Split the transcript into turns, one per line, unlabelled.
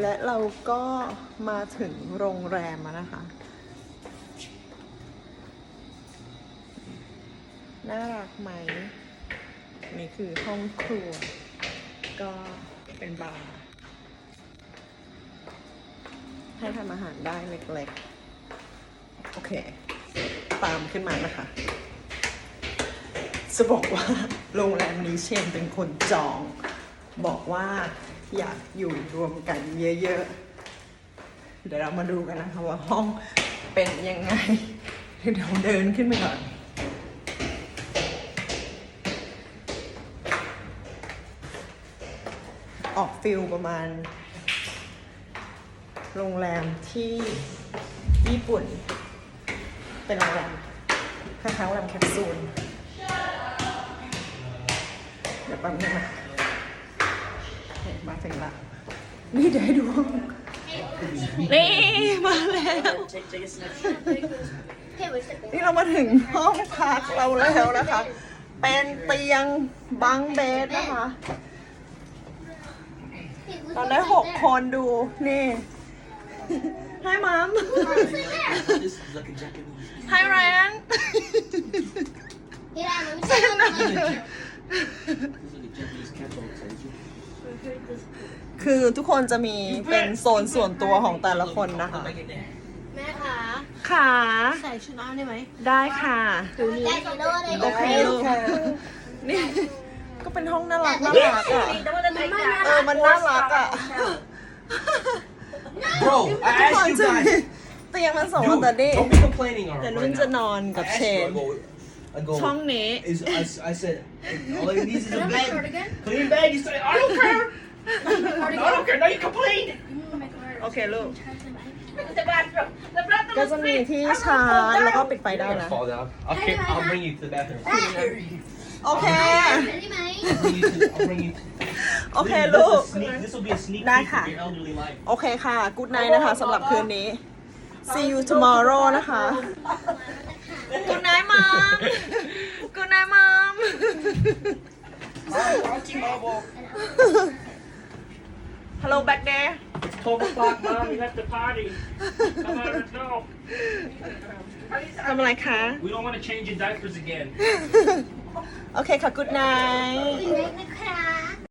และเราก็มาถึงโรงแรมนะคะ น่ารักไหม นี่คือห้องครัว ก็เป็นบาร์ให้ทำอาหารได้เล็กๆ โอเค ตามขึ้นมานะคะ จะบอกว่าโรงแรมนี้เชนเป็นคนจอง บอกว่า อยากอยู่รวมกันเยอะๆ เดี๋ยวเรามาดูกันนะคะว่าห้องเป็นยังไง เดี๋ยวเดินขึ้นไปก่อน ออกฟิลประมาณ โรงแรมที่ญี่ปุ่น เป็นโรงแรมคล้ายๆโรงแรมแคปซูลเดี๋ยวแป๊บนึงนะ มาถึงละ นี่เดี๋ยวให้ดูห้องนี่มาแล้ว นี่เรามาถึงห้องพักเราแล้วนะคะ เป็นเตียงบังเบดนะคะเราได้หกคนดู นี่ Hi mom
This is like a Japanese.
Hi Ryan
This is
คือทุกคนจะมีเป็นโซนส่วนตัวของแต่ละคนนะคะ
แม่คะ
ค่ะ
ใส่ชุดนอนได้ไหม
ได้ค่ะ
ดูนี้
โอเคลูกนี่ก็เป็นห้องน่ารักน่ารักอะ เออ มันน่ารักอะ
Bro, I
ทุกคน
asked you
จะมี
guys.
เตียงมันสองแต่นี่
Don't be complaining
แต่
already.
นุ่นจะนอนกับ
I
เช
asked you,
น
I go, I go,
ช่องนี้
is, I, I said, all it needs is a bed. Clean bed. You said, I don't care. I don't care. Now you complain.
โอเคลูก ก็จะมีที่ชาร์จแล้วก็ปิดไฟได้นะ
Fall down. I'll, carry, I'll bring you to the bathroom.
โอเค
I'll bring you to, I'll bring you to,
โอเค
This-
ลูก
This, is a sneak, this will be a sneak
ได้
peek
ค่ะ
of your elderly life.
โอเคค่ะ good night นะคะสำหรับคืนนี้ see you tomorrow นะคะ good night mom good night mom hello back there
12 o'clock, Mom. We have to party. Come on, let's go.
ทำอะไรคะ
We don't want to change your diapers again.
โอเคค่ะ good night
นะคะ